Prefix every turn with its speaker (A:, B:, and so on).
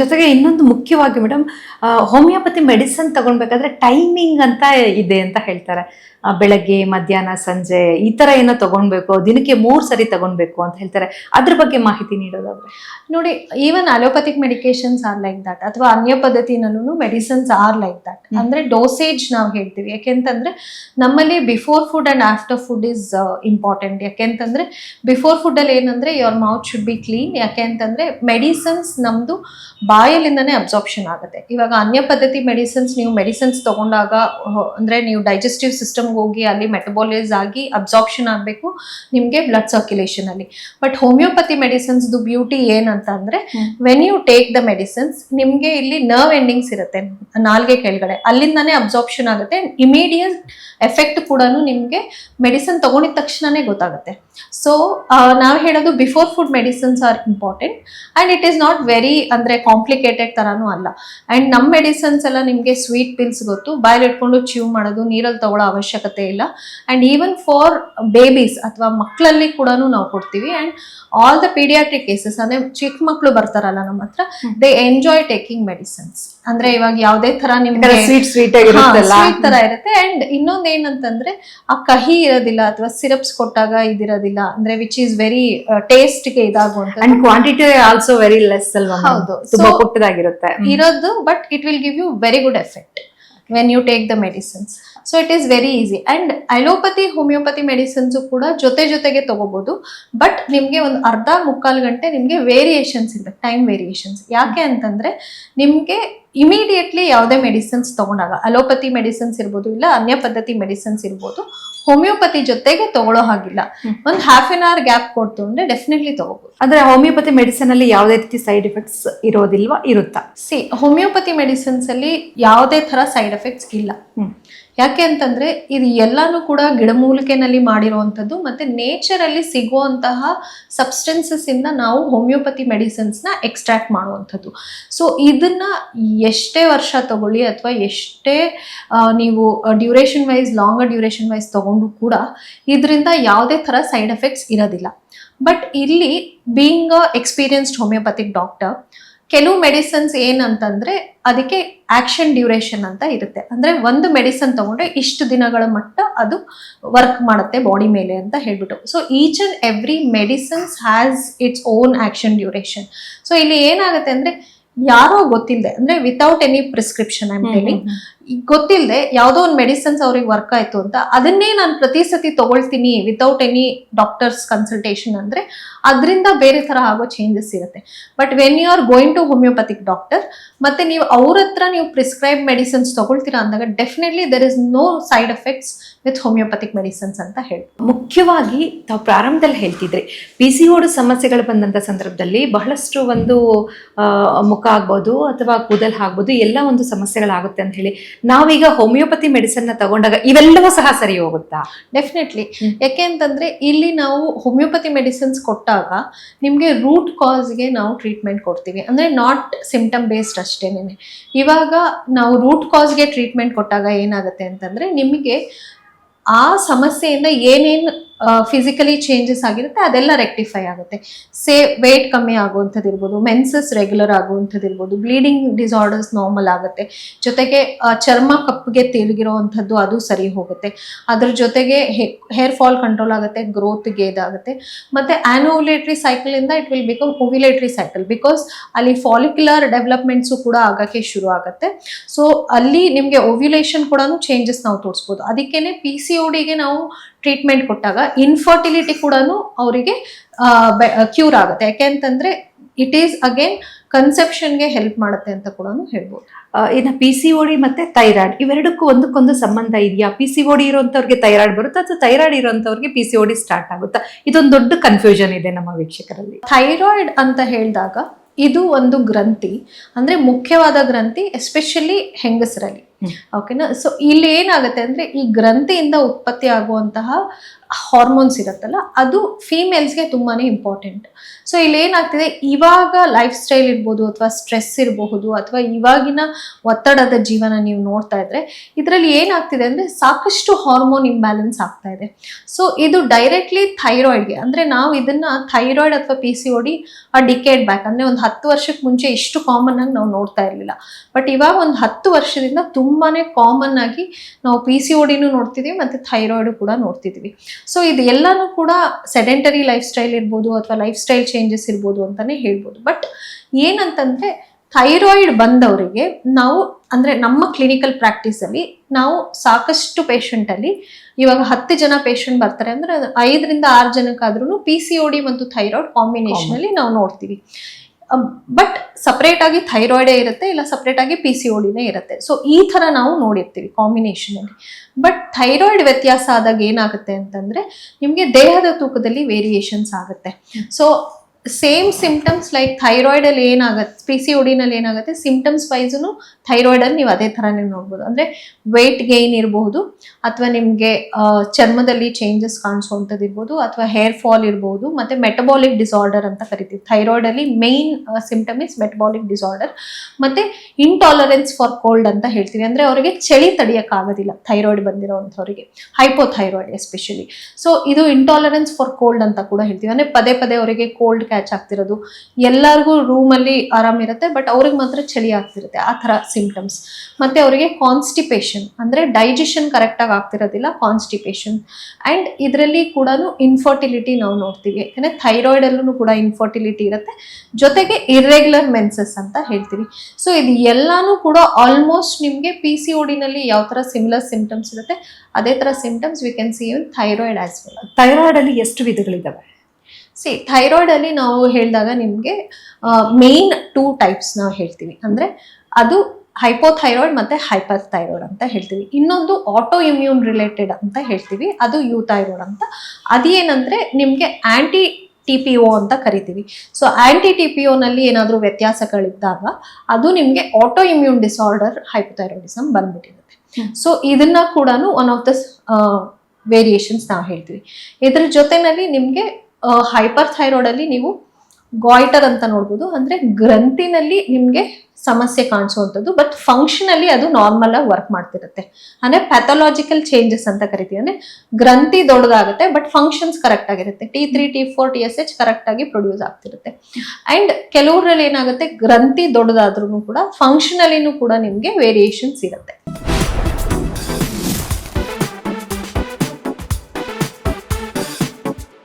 A: ಜೊತೆಗೆ ಇನ್ನೊಂದು ಮುಖ್ಯವಾಗಿ ಮೇಡಮ್ ಹೋಮಿಯೋಪತಿ ಮೆಡಿಸನ್ ತಗೊಳ್ಬೇಕಾದ್ರೆ ಟೈಮಿಂಗ್ ಅಂತ ಇದೆ ಅಂತ ಹೇಳ್ತಾರೆ. ಬೆಳಗ್ಗೆ ಮಧ್ಯಾಹ್ನ ಸಂಜೆ ಈ ತರ ಏನೋ ತಗೊಳ್ಬೇಕು ದಿನಕ್ಕೆ ಮೂರ್ ಸರಿ ತಗೊಳ್ಬೇಕು ಅಂತ ಹೇಳ್ತಾರೆ. ಅದ್ರ ಬಗ್ಗೆ ಮಾಹಿತಿ ನೀಡೋದಾದ್ರೆ.
B: ನೋಡಿ even allopathic medications are like that ಅಥವಾ ಅನ್ಯ ಪದ್ಧತಿನಲ್ಲೂ ಮೆಡಿಸನ್ಸ್ ಆರ್ ಲೈಕ್ ದಟ್. ಅಂದ್ರೆ ಡೋಸೇಜ್ ನಾವು ಹೇಳ್ತೀವಿ. ಯಾಕೆಂತಂದ್ರೆ ನಮ್ಮಲ್ಲಿ before food and after food is important ಯಾಕೆಂತಂದ್ರೆ ಬಿಫೋರ್ ಫುಡ್ ಅಲ್ಲಿ ಏನಂದ್ರೆ your mouth should be clean ಯಾಕೆ ಅಂತಂದ್ರೆ ಮೆಡಿಸನ್ಸ್ ನಮ್ದು ಬಾಯಲ್ಲಿಂದನೇ ಅಬ್ಸಾರ್ಪ್ಷನ್ ಆಗುತ್ತೆ. ಇವಾಗ ಅನ್ಯ ಪದ್ಧತಿ ಮೆಡಿಸಿನ್ಸ್ ನೀವು ಮೆಡಿಸಿನ್ಸ್ ತಗೊಂಡಾಗ ಅಂದರೆ ನೀವು ಡೈಜೆಸ್ಟಿವ್ ಸಿಸ್ಟಮ್ಗೆ ಹೋಗಿ ಅಲ್ಲಿ ಮೆಟಬಾಲೈಸ್ ಆಗಿ ಅಬ್ಸಾರ್ಪ್ಷನ್ ಆಗಬೇಕು ನಿಮಗೆ ಬ್ಲಡ್ ಸರ್ಕ್ಯುಲೇಷನ್ ಅಲ್ಲಿ. ಬಟ್ ಹೋಮಿಯೋಪತಿ ಮೆಡಿಸಿನ್ಸ್ದು ಬ್ಯೂಟಿ ಏನಂತ ಅಂದರೆ. When you take the medicines ನಿಮಗೆ ಇಲ್ಲಿ ನರ್ವ್ ಎಂಡಿಂಗ್ಸ್ ಇರುತ್ತೆ ನಾಲ್ಗೆ ಕೆಳಗಡೆ. ಅಲ್ಲಿಂದನೇ ಅಬ್ಸಾರ್ಪ್ಷನ್ ಆಗುತ್ತೆ ಇಮಿಡಿಯೇಟ್ ಎಫೆಕ್ಟ್ ಕೂಡ ನಿಮಗೆ ಮೆಡಿಸಿನ್ ತಗೊಂಡಿದ ತಕ್ಷಣನೇ ಗೊತ್ತಾಗುತ್ತೆ. ಸೊ ನಾವು ಹೇಳೋದು before food medicines are important and it is not very ಅಂದರೆ ಕಾಂಪ್ಲಿಕೇಟೆಡ್ ಥರನೂ ಅಲ್ಲ. ಆ್ಯಂಡ್ ನಮ್ಮ ಮೆಡಿಸಿನ್ಸ್ ಎಲ್ಲ ನಿಮಗೆ ಸ್ವೀಟ್ ಪಿಲ್ಸ್ ಗೊತ್ತು ಬಾಯಲ್ಲಿ ಇಟ್ಕೊಂಡು ಚೀವ್ ಮಾಡೋದು ನೀರಲ್ಲಿ ತಗೊಳ್ಳೋ ಅವಶ್ಯಕತೆ ಇಲ್ಲ. ಆ್ಯಂಡ್ ಈವನ್ ಫಾರ್ ಬೇಬೀಸ್ ಅಥವಾ ಮಕ್ಕಳಲ್ಲಿ ಕೂಡ ನಾವು ಕೊಡ್ತೀವಿ. And all the paediatric cases ಅಂದರೆ ಚಿಕ್ಕ ಮಕ್ಕಳು ಬರ್ತಾರಲ್ಲ ನಮ್ಮ ಹತ್ರ ದೇ ಎಂಜಾಯ್ ಟೇಕಿಂಗ್ ಮೆಡಿಸಿನ್ಸ್ ಅಂದ್ರೆ ಇವಾಗ ಯಾವುದೇ ಥರ ನಿಮಗೆ
A: ಸ್ವೀಟ್ ಸ್ವೀಟ್
B: ತರ ಇರುತ್ತೆ. ಅಂಡ್ ಇನ್ನೊಂದ್ ಏನಂತಂದ್ರೆ ಆ ಕಹಿ ಇರೋದಿಲ್ಲ ಅಥವಾ ಸಿರಪ್ಸ್ ಕೊಟ್ಟಾಗ ಇದಿರೋದಿಲ್ಲ. ಅಂದ್ರೆ ವಿಚ್ ಈಸ್ ವೆರಿ ಟೇಸ್ಟ್ಗೆ ಇದಾಗುವಂತ
A: and quantity also very less ಅಲ್ವಾ?
B: ಹೌದು.
A: ತುಂಬಾ ಪುಟ್ಟದಾಗಿರುತ್ತೆ.
B: ಇರೋದು but it will give you very good effect when you take the medicines so it is very easy and allopathy homeopathy medicines ಕೂಡ ಜೊತೆ ಜೊತೆಗೆ ತಗೋಬಹುದು ಬಟ್ ನಿಮಗೆ ಒಂದು ಅರ್ಧ ಮುಕ್ಕಾಲು ಗಂಟೆ ನಿಮಗೆ ವೇರಿಯೇಷನ್ಸ್ ಇರಬೇಕು ಟೈಮ್ ವೇರಿಯೇಷನ್ಸ್ ಯಾಕೆ ಅಂತಂದ್ರೆ ನಿಮಗೆ ಇಮಿಡಿಯೇಟ್ಲಿ ಯಾವುದೇ ಮೆಡಿಸಿನ್ಸ್ ತಗೊಂಡಾಗ ಅಲೋಪತಿ ಮೆಡಿಸಿನ್ಸ್ ಇರ್ಬೋದು ಇಲ್ಲ ಅನ್ಯ ಪದ್ಧತಿ ಮೆಡಿಸಿನ್ಸ್ ಇರ್ಬೋದು ಹೋಮಿಯೋಪತಿ ಜೊತೆಗೆ ತಗೊಳ್ಳೋ ಹಾಗಿಲ್ಲ. ಒಂದು ಹಾಫ್ ಅನ್ ಅವರ್ ಗ್ಯಾಪ್ ಕೊಡ್ತು ಅಂದ್ರೆ ಡೆಫಿನೆಟ್ಲಿ ತಗೋಬಹುದು
A: ಅಂದ್ರೆ ಹೋಮಿಯೋಪತಿ ಮೆಡಿಸಿನ್ ಅಲ್ಲಿ ಯಾವುದೇ ರೀತಿ ಸೈಡ್ ಎಫೆಕ್ಟ್ಸ್ ಇರೋದಿಲ್ವಾ ಇರುತ್ತಾ?
B: ಸಿ ಹೋಮಿಯೋಪತಿ ಮೆಡಿಸಿನ್ಸ್ ಅಲ್ಲಿ ಯಾವುದೇ ತರ ಸೈಡ್ ಎಫೆಕ್ಟ್ಸ್ ಇಲ್ಲ. ಯಾಕೆ ಅಂತಂದ್ರೆ ಇದು ಎಲ್ಲನೂ ಕೂಡ ಗಿಡಮೂಲಿಕೆನಲ್ಲಿ ಮಾಡಿರುವಂಥದ್ದು ಮತ್ತೆ ನೇಚರ್ ಅಲ್ಲಿ ಸಿಗುವಂತಹ ಸಬ್ಸ್ಟೆನ್ಸಸ್ ಇಂದ ನಾವು ಹೋಮಿಯೋಪತಿ ಮೆಡಿಸಿನ್ಸ್ನ ಎಕ್ಸ್ಟ್ರಾಕ್ಟ್ ಮಾಡುವಂಥದ್ದು. ಸೊ ಇದನ್ನ ಎಷ್ಟೇ ವರ್ಷ ತಗೊಳ್ಳಿ ಅಥವಾ ಎಷ್ಟೇ ನೀವು duration wise longer duration wise ತಗೊಂಡು ಕೂಡ ಇದರಿಂದ ಯಾವುದೇ ಥರ ಸೈಡ್ ಎಫೆಕ್ಟ್ಸ್ ಇರೋದಿಲ್ಲ. ಬಟ್ ಇಲ್ಲಿ being a experienced homeopathic doctor ಕೆಲವು ಮೆಡಿಸನ್ಸ್ ಏನಂತಂದ್ರೆ ಅದಕ್ಕೆ ಆಕ್ಷನ್ ಡ್ಯೂರೇಷನ್ ಅಂತ ಇರುತ್ತೆ. ಅಂದ್ರೆ ಒಂದು ಮೆಡಿಸನ್ ತಗೊಂಡ್ರೆ ಇಷ್ಟು ದಿನಗಳ ಮಟ್ಟ ಅದು ವರ್ಕ್ ಮಾಡುತ್ತೆ ಬಾಡಿ ಮೇಲೆ ಅಂತ ಹೇಳ್ಬಿಟ್ಟು. So each and every medicines has its own action duration so ಇಲ್ಲಿ ಏನಾಗುತ್ತೆ ಅಂದ್ರೆ ಯಾರೋ ಗೊತ್ತಿಲ್ಲದೆ ಅಂದ್ರೆ ವಿತೌಟ್ ಎನಿ ಪ್ರಿಸ್ಕ್ರಿಪ್ಷನ್ ಅಂತ ಹೇಳಿ ಗೊತ್ತಿಲ್ಲದೆ ಯಾವುದೋ ಒಂದು ಮೆಡಿಸಿನ್ಸ್ ಅವ್ರಿಗೆ ವರ್ಕ್ ಆಯ್ತು ಅಂತ ಅದನ್ನೇ ನಾನು ಪ್ರತಿ ಸತಿ ತಗೊಳ್ತೀನಿ ವಿತೌಟ್ ಎನಿ ಡಾಕ್ಟರ್ಸ್ ಕನ್ಸಲ್ಟೇಷನ್ ಅಂದ್ರೆ ಅದರಿಂದ ಬೇರೆ ತರ ಆಗೋ ಚೇಂಜಸ್ ಇರುತ್ತೆ. But when you are going to homeopathic doctor ಮತ್ತೆ ನೀವು ಅವ್ರ ಹತ್ರ ನೀವು ಪ್ರಿಸ್ಕ್ರೈಬ್ ಮೆಡಿಸಿನ್ಸ್ ತಗೊಳ್ತೀರಾ ಅಂದಾಗ definitely there is no side effects with homeopathic medicines ಅಂತ ಹೇಳಿ
A: ಮುಖ್ಯವಾಗಿ ತಾವು ಪ್ರಾರಂಭದಲ್ಲಿ ಹೇಳ್ತಿದ್ರಿ ಪಿ ಸಿ ಓಡು ಸಮಸ್ಯೆಗಳು ಬಂದಂತ ಸಂದರ್ಭದಲ್ಲಿ ಬಹಳಷ್ಟು ಒಂದು ಆ, ಮುಖ ಆಗ್ಬೋದು ಅಥವಾ ಕೂದಲ್ ಆಗ್ಬೋದು ಎಲ್ಲ ಒಂದು ಸಮಸ್ಯೆಗಳಾಗುತ್ತೆ ಅಂತ ಹೇಳಿ. ನಾವೀಗ ಹೋಮಿಯೋಪತಿ ಮೆಡಿಸನ್ನ ತಗೊಂಡಾಗ ಇವೆಲ್ಲವೂ ಸಹ ಸರಿ ಹೋಗುತ್ತಾ?
B: ಡೆಫಿನೆಟ್ಲಿ ಯಾಕೆ ಅಂತಂದ್ರೆ ಇಲ್ಲಿ ನಾವು ಹೋಮಿಯೋಪತಿ ಮೆಡಿಸಿನ್ಸ್ ಕೊಟ್ಟಾಗ ನಿಮಗೆ ರೂಟ್ ಕಾಸ್ಗೆ ನಾವು ಟ್ರೀಟ್ಮೆಂಟ್ ಕೊಡ್ತೀವಿ. ಅಂದ್ರೆ ನಾಟ್ ಸಿಂಪ್ಟಮ್ ಬೇಸ್ಡ್ ಅಷ್ಟೇನೆ. ಇವಾಗ ನಾವು ರೂಟ್ ಕಾಸ್ಗೆ ಟ್ರೀಟ್ಮೆಂಟ್ ಕೊಟ್ಟಾಗ ಏನಾಗುತ್ತೆ ಅಂತಂದ್ರೆ ನಿಮಗೆ ಆ ಸಮಸ್ಯೆಯಿಂದ ಏನೇನು ಫಿಸಿಕಲಿ ಚೇಂಜಸ್ ಆಗಿರುತ್ತೆ, ಅದೆಲ್ಲ ರೆಕ್ಟಿಫೈ ಆಗುತ್ತೆ. ಸೇ ವೇಟ್ ಕಮ್ಮಿ ಆಗುವಂಥದ್ದು ಇರ್ಬೋದು ಮೆನ್ಸಸ್ ರೆಗ್ಯುಲರ್ ಆಗುವಂಥದ್ದು ಇರ್ಬೋದು ಬ್ಲೀಡಿಂಗ್ ಡಿಸಾರ್ಡರ್ಸ್ ನಾರ್ಮಲ್ ಆಗುತ್ತೆ. ಜೊತೆಗೆ ಚರ್ಮ ಕಪ್ಪಿಗೆ ತಿರುಗಿರೋವಂಥದ್ದು ಅದು ಸರಿ ಹೋಗುತ್ತೆ. ಅದ್ರ ಜೊತೆಗೆ ಹೇರ್ ಫಾಲ್ ಕಂಟ್ರೋಲ್ ಆಗುತ್ತೆ ಗ್ರೋತ್ಗೆ ಇದಾಗುತ್ತೆ. ಮತ್ತೆ anovulatory ಸೈಕಲಿಂದ it will become ovulatory cycle because ಅಲ್ಲಿ ಫಾಲಿಕ್ಯುಲರ್ ಡೆವಲಪ್ಮೆಂಟ್ಸು ಕೂಡ ಆಗಕ್ಕೆ ಶುರು ಆಗುತ್ತೆ. ಸೊ ಅಲ್ಲಿ ನಿಮಗೆ ಓವ್ಯುಲೇಷನ್ ಕೂಡ ಚೇಂಜಸ್ ನಾವು ತೋರಿಸ್ಬೋದು. ಅದಕ್ಕೇನೆ ಪಿ ಸಿ ಡಿಗೆ ನಾವು ಟ್ರೀಟ್ಮೆಂಟ್ ಕೊಟ್ಟಾಗ ಇನ್ಫರ್ಟಿಲಿಟಿ ಕೂಡ ಅವರಿಗೆ ಕ್ಯೂರ್ ಆಗುತ್ತೆ. ಯಾಕೆ ಅಂತಂದ್ರೆ ಇಟ್ ಈಸ್ ಅಗೇನ್ ಕನ್ಸೆಪ್ಷನ್ಗೆ ಹೆಲ್ಪ್ ಮಾಡುತ್ತೆ ಅಂತ ಕೂಡ ಹೇಳ್ಬೋದು.
A: ಇನ್ನು ಪಿ ಸಿ ಓಡಿ ಮತ್ತೆ ಥೈರಾಯ್ಡ್ ಇವೆರಡಕ್ಕೂ ಒಂದಕ್ಕೊಂದು ಸಂಬಂಧ ಇದೆಯಾ? ಪಿ ಸಿ ಓಡಿ ಇರುವಂತವ್ರಿಗೆ ಥೈರಾಯ್ಡ್ ಬರುತ್ತಾ ಅಥವಾ thyroid ಇರುವಂತವ್ರಿಗೆ P C O D start ಆಗುತ್ತಾ? ಇದೊಂದು ದೊಡ್ಡ ಕನ್ಫ್ಯೂಷನ್ ಇದೆ ನಮ್ಮ ವೀಕ್ಷಕರಲ್ಲಿ.
B: ಥೈರಾಯ್ಡ್ ಅಂತ ಹೇಳಿದಾಗ ಇದು ಒಂದು ಗ್ರಂಥಿ ಅಂದ್ರೆ ಮುಖ್ಯವಾದ ಗ್ರಂಥಿ ಎಸ್ಪೆಷಲಿ ಹೆಂಗಸರಲ್ಲಿ. ಓಕೆನಾ ಸೊ ಇಲ್ಲಿ ಏನಾಗುತ್ತೆ ಅಂದ್ರೆ ಈ ಗ್ರಂಥಿಯಿಂದ ಉತ್ಪತ್ತಿ ಆಗುವಂತಹ ಹಾರ್ಮೋನ್ಸ್ ಇರುತ್ತಲ್ಲ, ಅದು ಫೀಮೇಲ್ಸ್ಗೆ ತುಂಬಾ ಇಂಪಾರ್ಟೆಂಟ್ ಸೊ ಇಲ್ಲಿ ಏನಾಗ್ತಿದೆ ಇವಾಗ ಲೈಫ್ ಸ್ಟೈಲ್ ಇರ್ಬೋದು ಅಥವಾ ಸ್ಟ್ರೆಸ್ ಇರಬಹುದು ಅಥವಾ ಇವಾಗಿನ ಒತ್ತಡದ ಜೀವನ ನೀವು ನೋಡ್ತಾ ಇದ್ರೆ, ಇದರಲ್ಲಿ ಏನಾಗ್ತಿದೆ ಅಂದರೆ ಸಾಕಷ್ಟು ಹಾರ್ಮೋನ್ ಇಂಬ್ಯಾಲೆನ್ಸ್ ಆಗ್ತಾ ಇದೆ. ಸೊ ಇದು ಡೈರೆಕ್ಟ್ಲಿ ಥೈರಾಯ್ಡ್ಗೆ ಅಂದರೆ ನಾವು ಇದನ್ನು ಥೈರಾಯ್ಡ್ ಅಥವಾ ಪಿ ಸಿ ಓಡಿ ಆ ಡಿಕೇಡ್ ಬ್ಯಾಕ್ ಅಂದರೆ ಒಂದು ಹತ್ತು ವರ್ಷಕ್ಕೆ ಮುಂಚೆ ಇಷ್ಟು ಕಾಮನ್ ಆಗಿ ನಾವು ನೋಡ್ತಾ ಇರಲಿಲ್ಲ. ಬಟ್ ಇವಾಗ ಒಂದು ಹತ್ತು ವರ್ಷದಿಂದ ತುಂಬಾನೇ ಕಾಮನ್ ಆಗಿ ನಾವು ಪಿ ಸಿ ಓಡಿನೂ ನೋಡ್ತಿದೀವಿ ಮತ್ತು ಥೈರಾಯ್ಡ್ ಕೂಡ ನೋಡ್ತಿದೀವಿ. ಸೊ ಇದು ಎಲ್ಲಾನು ಕೂಡ ಸೆಡೆಂಟರಿ ಲೈಫ್ ಸ್ಟೈಲ್ ಇರ್ಬೋದು ಅಥವಾ ಲೈಫ್ ಸ್ಟೈಲ್ ಚೇಂಜಸ್ ಇರ್ಬೋದು ಅಂತಲೇ ಹೇಳ್ಬೋದು. ಬಟ್ ಏನಂತಂದರೆ ಥೈರಾಯ್ಡ್ ಬಂದವರಿಗೆ ನಾವು ಅಂದರೆ ನಮ್ಮ ಕ್ಲಿನಿಕಲ್ ಪ್ರಾಕ್ಟೀಸಲ್ಲಿ ನಾವು ಸಾಕಷ್ಟು ಪೇಷಂಟಲ್ಲಿ ಅಲ್ಲಿ ಇವಾಗ ಹತ್ತು ಜನ ಪೇಷಂಟ್ ಬರ್ತಾರೆ ಅಂದರೆ ಅದು ಐದರಿಂದ ಆರು ಜನಕ್ಕಾದ್ರೂ ಪಿ ಸಿ ಓ ಡಿ ಮತ್ತು ಥೈರಾಯ್ಡ್ ಕಾಂಬಿನೇಷನಲ್ಲಿ ನಾವು ನೋಡ್ತೀವಿ. ಬಟ್ ಸಪ್ರೇಟ್ ಆಗಿ ಥೈರಾಯ್ಡೇ ಇರುತ್ತೆ, ಇಲ್ಲ ಸಪ್ರೇಟ್ ಆಗಿ ಪಿ ಸಿ ಓಡಿನೇ ಇರುತ್ತೆ. ಸೊ ಈ ಥರ ನಾವು ನೋಡಿರ್ತೀವಿ ಕಾಂಬಿನೇಷನಲ್ಲಿ ಬಟ್ ಥೈರಾಯ್ಡ್ ವ್ಯತ್ಯಾಸ ಆದಾಗ ಏನಾಗುತ್ತೆ ಅಂತಂದರೆ, ನಿಮಗೆ ದೇಹದ ತೂಕದಲ್ಲಿ ವೇರಿಯೇಷನ್ಸ್ ಆಗುತ್ತೆ. So same symptoms like thyroid ಅಲ್ಲಿ ಏನಾಗುತ್ತೆ? ಪಿ ಸಿ ಒಡಿನಲ್ಲಿ ಏನಾಗುತ್ತೆ? ಸಿಂಪ್ಟಮ್ಸ್ ವೈಸ್ನು ಥೈರಾಯ್ಡ್ ಅಲ್ಲಿ ನೀವು ಅದೇ ಥರನೇ ನೋಡ್ಬೋದು. ಅಂದರೆ ವೆಯ್ಟ್ ಗೈನ್ ಇರಬಹುದು ಅಥವಾ ನಿಮಗೆ ಚರ್ಮದಲ್ಲಿ ಚೇಂಜಸ್ ಕಾಣಿಸುವಂಥದ್ದು ಇರ್ಬೋದು ಅಥವಾ ಹೇರ್ ಫಾಲ್ ಇರ್ಬೋದು, ಮತ್ತು ಮೆಟಬಾಲಿಕ್ ಡಿಸಾರ್ಡರ್ ಅಂತ ಕರಿತೀವಿ. ಥೈರಾಯ್ಡಲ್ಲಿ main symptom is metabolic disorder ಮತ್ತು ಇಂಟಾಲರೆನ್ಸ್ ಫಾರ್ ಕೋಲ್ಡ್ ಅಂತ ಹೇಳ್ತೀವಿ. ಅಂದರೆ ಅವರಿಗೆ ಚಳಿ ತಡೆಯೋಕ್ಕಾಗೋದಿಲ್ಲ ಥೈರಾಯ್ಡ್ ಬಂದಿರೋವಂಥವ್ರಿಗೆ ಹೈಪೋಥೈರಾಯ್ಡ್ ಎಸ್ಪೆಷಲಿ ಸೊ ಇದು ಇಂಟಾಲರೆನ್ಸ್ ಫಾರ್ ಕೋಲ್ಡ್ ಅಂತ ಕೂಡ ಹೇಳ್ತೀವಿ. ಅಂದರೆ ಪದೇ ಪದೇ ಅವರಿಗೆ ಕೋಲ್ಡ್ ಕ್ಯಾಚ್ ಆಗ್ತಿರೋದು. ಎಲ್ಲರಿಗೂ ರೂಮಲ್ಲಿ ಆರಾಮಿರುತ್ತೆ ಬಟ್ ಅವ್ರಿಗೆ ಮಾತ್ರ ಚಳಿ ಆಗ್ತಿರುತ್ತೆ, ಆ ಥರ ಸಿಂಪ್ಟಮ್ಸ್ ಮತ್ತೆ ಅವರಿಗೆ ಕಾನ್ಸ್ಟಿಪೇಷನ್ ಅಂದ್ರೆ ಡೈಜೆಷನ್ ಕರೆಕ್ಟಾಗಿ ಆಗ್ತಿರೋದಿಲ್ಲ ಕಾನ್ಸ್ಟಿಪೇಷನ್ ಆ್ಯಂಡ್ ಇದರಲ್ಲಿ ಕೂಡ ಇನ್ಫರ್ಟಿಲಿಟಿ ನಾವು ನೋಡ್ತೀವಿ. ಯಾಕಂದರೆ ಥೈರಾಯ್ಡ್ ಅಲ್ಲೂ ಕೂಡ ಇನ್ಫರ್ಟಿಲಿಟಿ ಇರುತ್ತೆ. ಜೊತೆಗೆ ಇರ್ರೆಗ್ಯುಲರ್ ಮೆನ್ಸಸ್ ಅಂತ ಹೇಳ್ತೀವಿ. ಸೊ ಇದು ಎಲ್ಲಾನು ಕೂಡ ಆಲ್ಮೋಸ್ಟ್ ನಿಮಗೆ ಪಿ ಸಿ ನಲ್ಲಿ ಯಾವ ಥರ ಸಿಮಿಲರ್ ಸಿಂಪ್ಟಮ್ಸ್ ಇರುತ್ತೆ, ಅದೇ ಥರ symptoms we can see in thyroid as well
A: thyroid ಅಲ್ಲಿ ಎಷ್ಟು ವಿಧಗಳಿದಾವೆ?
B: ಸಿ ಥೈರಾಯ್ಡ್ ಅಲ್ಲಿ ನಾವು ಹೇಳಿದಾಗ ನಿಮಗೆ ಮೇನ್ ಟೂ ಟೈಪ್ಸ್ ನಾವು ಹೇಳ್ತೀವಿ. ಅಂದ್ರೆ ಅದು ಹೈಪೋಥೈರಾಯ್ಡ್ ಮತ್ತೆ ಹೈಪರ್ ಥೈರಾಯ್ಡ್ ಅಂತ ಹೇಳ್ತೀವಿ. ಇನ್ನೊಂದು ಆಟೋ ಇಮ್ಯೂನ್ ರಿಲೇಟೆಡ್ ಅಂತ ಹೇಳ್ತೀವಿ. ಅದು ಯು ಥೈರಾಯ್ಡ್ ಅಂತ. ಅದೇನಂದ್ರೆ ನಿಮಗೆ ಆಂಟಿ ಟಿ ಪಿ ಒ ಅಂತ ಕರಿತೀವಿ. ಸೊ ಆಂಟಿ ಟಿ ಪಿ ನಲ್ಲಿ ಏನಾದರೂ ವ್ಯತ್ಯಾಸಗಳಿದ್ದಾಗ ಅದು ನಿಮಗೆ ಆಟೋ ಇಮ್ಯೂನ್ ಡಿಸಾರ್ಡರ್ ಹೈಪೋಥೈರಾಯ್ಡಿಸಮ್ ಬಂದ್ಬಿಟ್ಟಿರುತ್ತೆ. ಸೊ ಇದನ್ನ ಕೂಡ ಒನ್ ಆಫ್ ದ ವೇರಿಯೇಷನ್ಸ್ ನಾವು ಹೇಳ್ತೀವಿ. ಇದ್ರ ಜೊತೆನಲ್ಲಿ ನಿಮಗೆ ಹೈಪರ್ ಥೈರಾಯ್ಡ್ ಅಲ್ಲಿ ನೀವು ಗಾಯ್ಟರ್ ಅಂತ ನೋಡ್ಬೋದು. ಅಂದ್ರೆ ಗ್ರಂಥಿನಲ್ಲಿ ನಿಮಗೆ ಸಮಸ್ಯೆ ಕಾಣಿಸುವಂಥದ್ದು ಬಟ್ ಫಂಕ್ಷನಲ್ಲಿ ಅದು ನಾರ್ಮಲ್ ಆಗಿ ವರ್ಕ್ ಮಾಡ್ತಿರುತ್ತೆ. ಅಂದ್ರೆ ಪ್ಯಾಥಾಲಜಿಕಲ್ ಚೇಂಜಸ್ ಅಂತ ಕರಿತೀವಿ. ಅಂದ್ರೆ ಗ್ರಂಥಿ ದೊಡ್ಡದಾಗುತ್ತೆ ಬಟ್ ಫಂಕ್ಷನ್ಸ್ ಕರೆಕ್ಟ್ ಆಗಿರುತ್ತೆ. T three T four T S H correct ಆಗಿ ಪ್ರೊಡ್ಯೂಸ್ ಆಗ್ತಿರುತ್ತೆ. ಅಂಡ್ ಕೆಲವರಲ್ಲಿ ಏನಾಗುತ್ತೆ, ಗ್ರಂಥಿ ದೊಡ್ಡದಾದ್ರೂ ಕೂಡ ಫಂಕ್ಷನಲ್ಲಿನೂ ಕೂಡ ನಿಮಗೆ ವೇರಿಯೇಷನ್ಸ್ ಇರುತ್ತೆ.